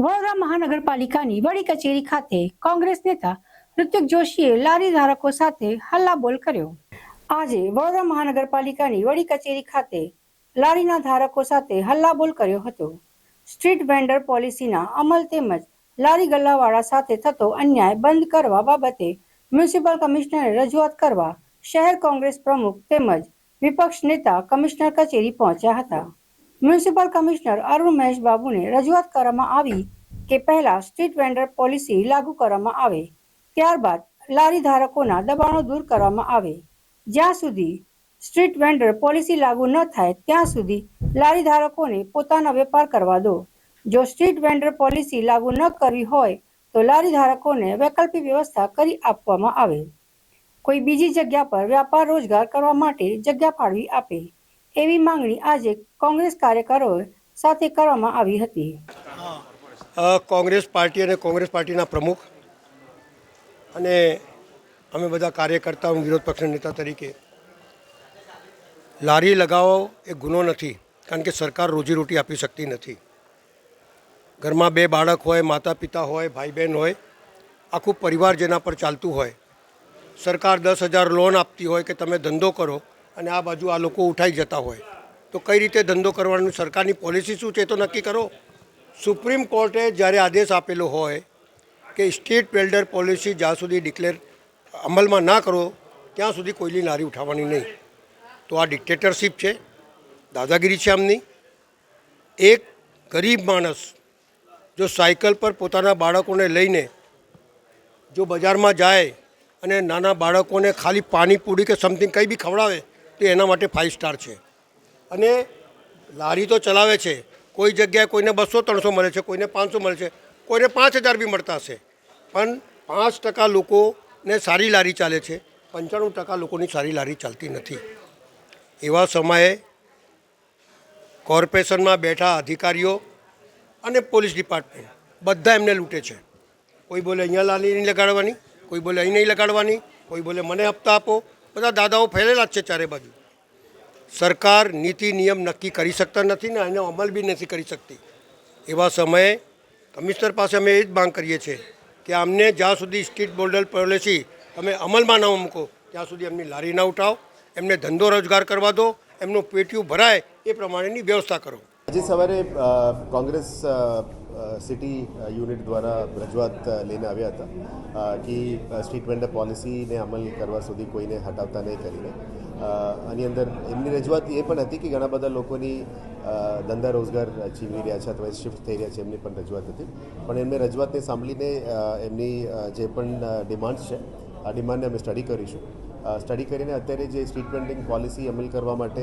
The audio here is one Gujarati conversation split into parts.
વડોદરા મહાનગરપાલિકાની વડી કચેરી ખાતે કોંગ્રેસ નેતા ઋત્વિક જોશીએ લારી ધારકો સાથે હલ્લાબોલ કર્યો. આજે વડોદરા મહાનગરપાલિકાની વડી કચેરી ખાતે લારીના ધારકો સાથે હલ્લાબોલ કર્યો હતો. સ્ટ્રીટ વેન્ડર પોલિસીના અમલ તેમજ લારી ગલ્લાવાળા સાથે થતો અન્યાય બંધ કરવા બાબતે મ્યુનિસિપલ કમિશનરે રજૂઆત કરવા શહેર કોંગ્રેસ પ્રમુખ તેમજ વિપક્ષ નેતા કમિશનર કચેરી પહોંચ્યા હતા. મ્યુનિસિપલ કમિશનર અરુણ મહેશ બાબુને રજૂઆત કરવામાં આવી કે પહેલા સ્ટ્રીટ વેન્ડર પોલિસી લાગુ કરવામાં આવે, ત્યારબાદ લારી ધારકોના દબાણો દૂર કરવામાં આવે. જ્યાં સુધી સ્ટ્રીટ વેન્ડર પોલિસી લાગુ ન થાય, ત્યાં સુધી લારી ધારકોને પોતાનો વેપાર કરવા દો. જો સ્ટ્રીટ વેન્ડર પોલિસી લાગુ ન કરવી હોય, તો લારી ધારકોને વૈકલ્પિક વ્યવસ્થા કરી આપવામાં આવે. કોઈ બીજી જગ્યા પર વ્યાપાર રોજગાર કરવા માટે જગ્યા ફાળવી આપે. એવી માંગણી આજે કોંગ્રેસ કાર્યકરો સાથે કરવામાં આવી હતી. કોંગ્રેસ પાર્ટી અને કોંગ્રેસ પાર્ટીના પ્રમુખ અને અમે બધા કાર્યકર્તાઓ વિરોધ પક્ષના નેતા તરીકે લારી લગાવો એ ગુનો નથી, કારણ કે સરકાર રોજીરોટી આપી શકતી નથી. ઘરમાં બે બાળક હોય માતા પિતા હોય ભાઈ બહેન હોય, આખું પરિવાર જેના પર ચાલતું હોય. સરકાર દસ હજાર લોન આપતી હોય કે તમે ધંધો કરો અને આ બાજુ આ લોકો ઉઠાઈ જતા હોય. તો કઈ રીતે ધંધો કરવાનું? સરકારની પોલિસી શું છે તો નક્કી કરો. સુપ્રીમ કોર્ટે જ્યારે આદેશ આપેલો હોય કે સ્ટેટ વેલ્ડર પોલિસી જ્યાં સુધી ડિક્લેર અમલમાં ના કરો, ત્યાં સુધી કોઈની લારી ઉઠાવવાની નહીં. તો આ ડિક્ટેટરશીપ છે, દાદાગીરી છે આમની. એક ગરીબ માણસ જો સાયકલ પર પોતાના બાળકોને લઈને જો બજારમાં જાય અને નાના બાળકોને ખાલી પાણીપૂરી કે સમથિંગ કંઈ બી ખવડાવે તો એના માટે ફાઇવ સ્ટાર છે. અને લારી તો ચલાવે છે. કોઈ જગ્યાએ કોઈને બસો ત્રણસો મળે છે, કોઈને પાંચસો મળે છે, કોઈને પાંચ હજાર બી મળતા હશે. પણ પાંચ ટકા લોકોને સારી લારી ચાલે છે. પંચાણું ટકા લોકોની સારી લારી ચાલતી નથી. એવા સમયે કોર્પોરેશનમાં બેઠા અધિકારીઓ અને પોલીસ ડિપાર્ટમેન્ટ બધા એમને લૂંટે છે. કોઈ બોલે અહીંયા લારી નહીં લગાડવાની, કોઈ બોલે અહીં નહીં લગાડવાની, કોઈ બોલે મને હપ્તા આપો બધા દાદાઓ ફેલેલા જ છે ચારે બાજુ. સરકાર નીતિ નિયમ નક્કી કરી શકતા નથી ને એનો અમલ બી નથી કરી શકતી. એવા સમયે કમિશનર પાસે અમે એ જ માંગ કરીએ છીએ કે અમને જ્યાં સુધી સ્ટ્રીટ બોર્ડર પોલિસી તમે અમલમાં ન મૂકો, ત્યાં સુધી એમની લારી ના ઉઠાવો, એમને ધંધો રોજગાર કરવા દો, એમનું પેટીયું ભરાય એ પ્રમાણેની વ્યવસ્થા કરો. આજે સવારે કોંગ્રેસ સિટી યુનિટ દ્વારા રજૂઆત લઈને આવ્યા હતા કે સ્ટ્રીટ વેન્ડર પોલિસીને અમલ કરવા સુધી કોઈને હટાવતા નહીં કરીને. આની અંદર એમની રજૂઆત એ પણ હતી કે ઘણા બધા લોકોની ધંધા રોજગાર છીનવી રહ્યા છે અથવા શિફ્ટ થઈ રહ્યા છે, એમની પણ રજૂઆત હતી. પણ એમને રજૂઆતને સાંભળીને એમની જે પણ ડિમાન્ડ્સ છે, આ ડિમાન્ડને અમે સ્ટડી કરીશું. સ્ટડી કરીને અત્યારે જે સ્ટ્રીટ વેન્ડિંગ પોલિસી અમલ કરવા માટે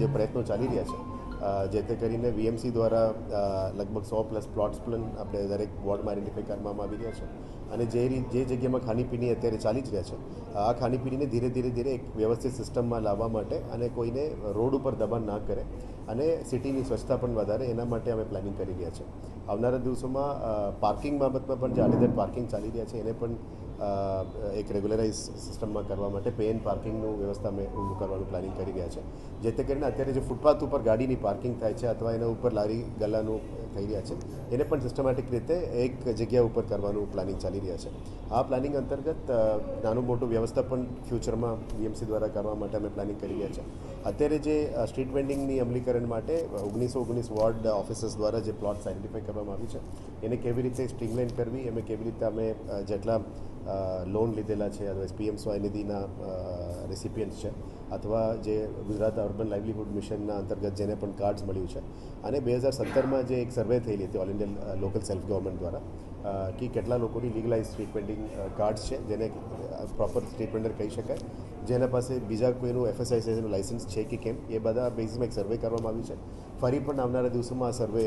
જે પ્રયત્નો ચાલી રહ્યા છે જે તે કરીને વીએમસી દ્વારા લગભગ સો પ્લસ પ્લોટ્સ પણ આપણે દરેક વોર્ડમાં આઈડેન્ટિફાઈ કરવામાં આવી રહ્યા છે. અને જે જે જગ્યામાં ખાણીપીણી અત્યારે ચાલી જ રહ્યા છે, આ ખાણીપીણીને ધીરે ધીરે ધીરે એક વ્યવસ્થિત સિસ્ટમમાં લાવવા માટે અને કોઈને રોડ ઉપર દબાણ ના કરે અને સિટીની સ્વચ્છતા પણ વધારે, એના માટે અમે પ્લાનિંગ કરી રહ્યા છે. આવનારા દિવસોમાં પાર્કિંગ બાબતમાં પણ જે આડેધડ પાર્કિંગ ચાલી રહ્યા છે, એને પણ એક રેગ્યુલરાઇઝ સિસ્ટમમાં કરવા માટે પે એન્ડ પાર્કિંગનું વ્યવસ્થા અમે ઊભું કરવાનું પ્લાનિંગ કરી રહ્યા છે. જેથી કરીને અત્યારે જે ફૂટપાથ ઉપર ગાડીની પાર્કિંગ થાય છે અથવા એના ઉપર લારી ગલ્લાનું થઈ રહ્યા છે, એને પણ સિસ્ટમેટિક રીતે એક જગ્યા ઉપર કરવાનું પ્લાનિંગ ચાલી રહ્યા છે. આ પ્લાનિંગ અંતર્ગત નાનું મોટું વ્યવસ્થા પણ ફ્યુચરમાં બીએમસી દ્વારા કરવા માટે અમે પ્લાનિંગ કરી રહ્યા છે. અત્યારે જે સ્ટ્રીટ વેન્ડિંગની અમલીકરણ માટે ઓગણીસો ઓગણીસ વોર્ડ ઓફિસર્સ દ્વારા જે પ્લોટ્સ આઈડેન્ટિફાઈ કરવામાં આવી છે, એને કેવી રીતે સ્ટ્રીમલાઇન કરવી અમે કેવી રીતે અમે જેટલા લોન લીધેલા છે અથવા પીએમ સ્વાયનિધિના રેસિપિયન્ટ છે, અથવા જે ગુજરાત અર્બન લાઇવલીહુડ મિશનના અંતર્ગત જેને પણ કાર્ડ્સ મળ્યું છે. અને બે હજાર સત્તરમાં જે એક સર્વે થયેલી હતી all India local self government દ્વારા કે કેટલા લોકોની લીગલાઇઝ ટ્રીટમેન્ટિંગ કાર્ડ્સ છે, જેને પ્રોપર ટ્રીટમેન્ટર કહી શકાય. જેના પાસે બીજા કોઈનું એફએસઆઈસીનું લાઇસન્સ છે કે કેમ, એ બધા બેઝમાં એક સર્વે કરવામાં આવ્યું છે. ફરી પણ આવનારા દિવસોમાં આ સર્વે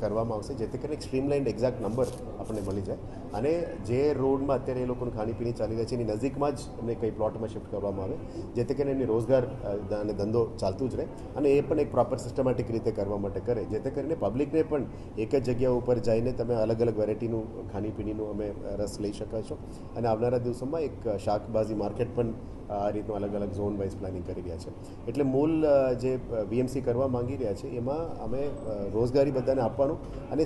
કરવામાં આવશે, જેથી કરીને એક સ્ટ્રીમલાઇન્ડ એક્ઝેક્ટ નંબર આપણને મળી જાય. અને જે રોડમાં અત્યારે એ લોકોનું ખાણીપીણી ચાલી રહી છે, એની નજીકમાં જ એમને કંઈ પ્લોટમાં શિફ્ટ કરવામાં આવે, જેથી કરીને એમની રોજગાર અને ધંધો ચાલતું જ રહે. અને એ પણ એક પ્રોપર સિસ્ટમેટિક રીતે કરવા માટે કરે, જેથી કરીને પબ્લિકને પણ એક જ જગ્યા ઉપર જઈને તમે અલગ અલગ વેરાયટીનું ખાણીપીણીનું અમે રસ લઈ શકો છો. અને આવનારા દિવસોમાં એક શાકભાજી માર્કેટ પણ આ રીતનું અલગ અલગ ઝોન વાઇઝ પ્લાનિંગ કરી રહ્યા છે. એટલે મૂળ જે વીએમસી કરવા માંગી રહ્યા છે, એમાં અમે રોજગારી બધાને આપવાનું અને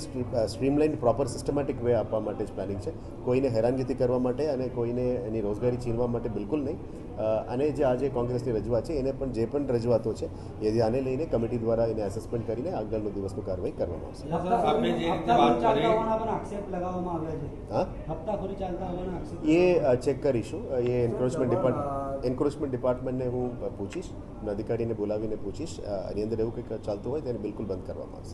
સ્ટ્રીમલાઇન પ્રોપર સિસ્ટમેટિક વે આપવા માટે જ પ્લાનિંગ છે. કોઈને હેરાનગતિ કરવા માટે અને કોઈને એની રોજગારી છીનવા માટે બિલકુલ નહીં. અને જે આજે કોંગ્રેસની રજૂઆત છે એને પણ જે પણ રજૂઆતો છે એ આને લઈને કમિટી દ્વારા એને એસેસમેન્ટ કરીને આગળનો દિવસનું કાર્યવાહી કરવામાં આવશે. એ ચેક કરીશું. એ એન્ક્રોચમેન્ટ ડિપાર્ટમેન્ટ એન્ક્રોચમેન્ટ ડિપાર્ટમેન્ટને હું પૂછીશ અધિકારીને બોલાવીને પૂછીશ. એની અંદર એવું કંઈક ચાલતું હોય તેને બિલકુલ બંધ કરવામાં આવશે.